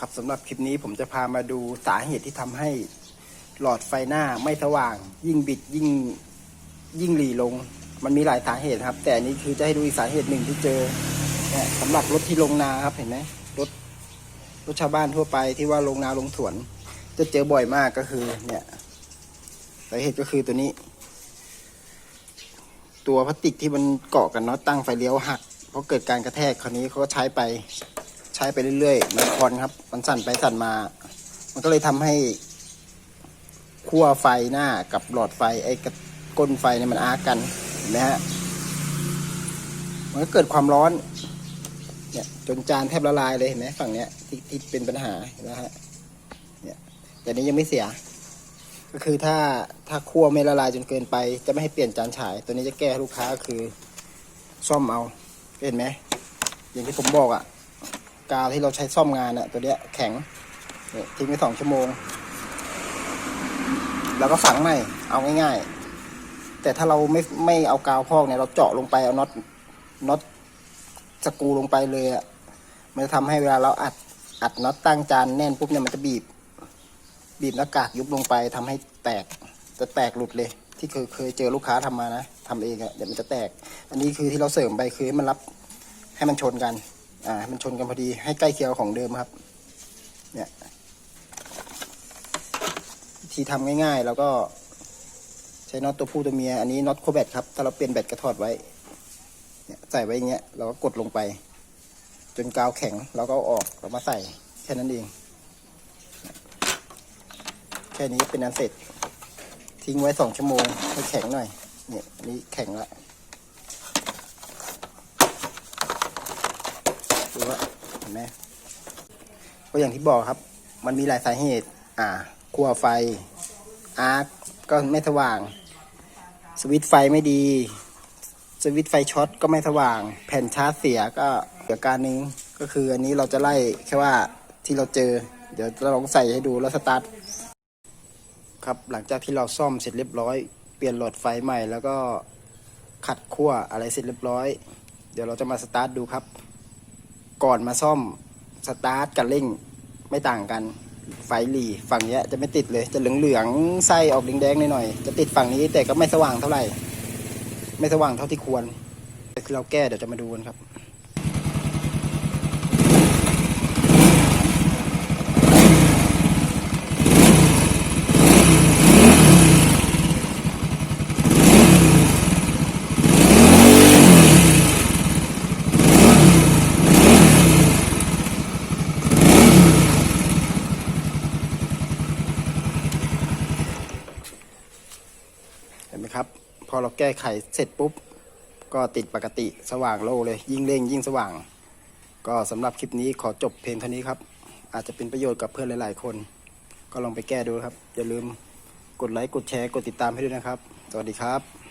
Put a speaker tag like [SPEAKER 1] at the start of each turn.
[SPEAKER 1] ครับสำหรับคลิปนี้ผมจะพามาดูสาเหตุที่ทำให้หลอดไฟหน้าไม่สว่าง ยิ่งบิดยิ่งยิ่งหลีลง มันมีหลายสาเหตุครับ แต่อันนี้คือจะให้ดูอีกสาเหตุหนึ่งที่เจอสำหรับรถที่ลงนาครับเห็นไหมรถรถชาวบ้านทั่วไปที่ว่าลงนาลงสวน จะเจอบ่อยมากก็คือ เนี่ยสาเหตุก็คือตัวนี้ ตัวพลาสติกที่มันเกาะกันน็อตตั้งไฟเลี้ยวหักเพราะเกิดการกระแทกคราวนี้เขาก็ใช้ไป ใช้ไปเรื่อยๆ มันคอนครับ มันสั่นไปสั่นมา มันก็เลยทำให้ขั้วไฟหน้ากับหลอดไฟไอ้กก้นไฟเนี่ยมันอากันเห็นไหมฮะ มันก็เกิดความร้อน เนี่ยจนจานแทบละลายเลยเห็นไหมฝั่งเนี้ยที่ที่เป็นปัญหาเห็นไหมฮะ เนี่ยแต่นี้ยังไม่เสีย ก็คือถ้าถ้าคั่วไม่ละลายจนเกินไป จะไม่ให้เปลี่ยนจานฉาย ตัวนี้จะแก้ลูกค้าคือซ่อมเอา เห็นไหมอย่างที่ผมบอกอะ่ะ กาวที่เราใช้ซ่อมงานอะตัวเนี้ยแข็งนี่ทิ้งไว้สองชั่วโมง แล้วก็ฝังใหม่ เอาง่ายๆ แต่ถ้าเราไม่ไม่เอากาวพอกเนี่ยเราเจาะลงไปเอาน็อตน็อตสกูลงไปเลยอะมันจะทำให้เวลาเราอัดอัดน็อตตั้งจานแน่นปุ๊บเนี่ยมันจะบีบ บีบหน้ากากยุบลงไปทำให้แตกจะแตกหลุดเลย ที่เคยเคยเจอลูกค้าทำมานะทำเองอะเดี๋ยวมันจะแตก อันนี้คือที่เราเสริมไปคือให้มันรับให้มันชนกัน อ่าให้มันชนกันพอดีให้ใกล้เคียงของเดิมครับ เนี่ยวิธีทำง่ายๆ แล้วก็ใช้น็อตตัวผู้ตัวเมีย อันนี้น็อตโคแบตครับ ถ้าเราเปลี่ยนแบตก็ถอดไว้ เนี่ยใส่ไว้อย่างเงี้ย เราก็กดลงไป จนกาวแข็งเราก็เอาออกเรามาใส่แค่นั้นเอง แค่นี้เป็นอันเสร็จ ทิ้งไว้สองชั่วโมงให้แข็งหน่อย เนี่ยนนี้แข็งละ ดูว่าเห็นไหมก็อย่างที่บอกครับ มันมีหลายสาเหตุ อ่าขั้วไฟ อาร์คก็ไม่สว่าง สวิตช์ไฟไม่ดี สวิตช์ไฟช็อตก็ไม่สว่าง แผ่นชาร์จเสียก็เสียการนึงก็คืออันนี้เราจะไล่แค่ว่าที่เราเจอ เดี๋ยวเราลองใส่ให้ดูแล้วสตาร์ทครับหลังจากที่เราซ่อมเสร็จเรียบร้อย เปลี่ยนหลอดไฟใหม่แล้วก็ขัดขั้วอะไรเสร็จเรียบร้อย เดี๋ยวเราจะมาสตาร์ทดูครับ ก่อนมาซ่อมสตาร์ทกับเร่งไม่ต่างกัน ไฟหลีฝั่งนี้จะไม่ติดเลย จะเหลืองๆไส้ออกแดงๆหน่อยๆจะติดฝั่งนี้แต่ก็ไม่สว่างเท่าไหร่ ไม่สว่างเท่าที่ควรคือเราแก้เดี๋ยวจะมาดูกันครับ นไหมครับ พอเราแก้ไขเสร็จปุ๊บ ก็ติดปกติสว่างโลเลย ยิ่งเร่งยิ่งสว่าง ก็สำหรับคลิปนี้ขอจบเพลงเท่านี้ครับ อาจจะเป็นประโยชน์กับเพื่อนหลาย ๆ คน ก็ลองไปแก้ดูครับ อย่าลืมกดไลค์กดแชร์กดติดตามให้ด้วยนะครับ สวัสดีครับ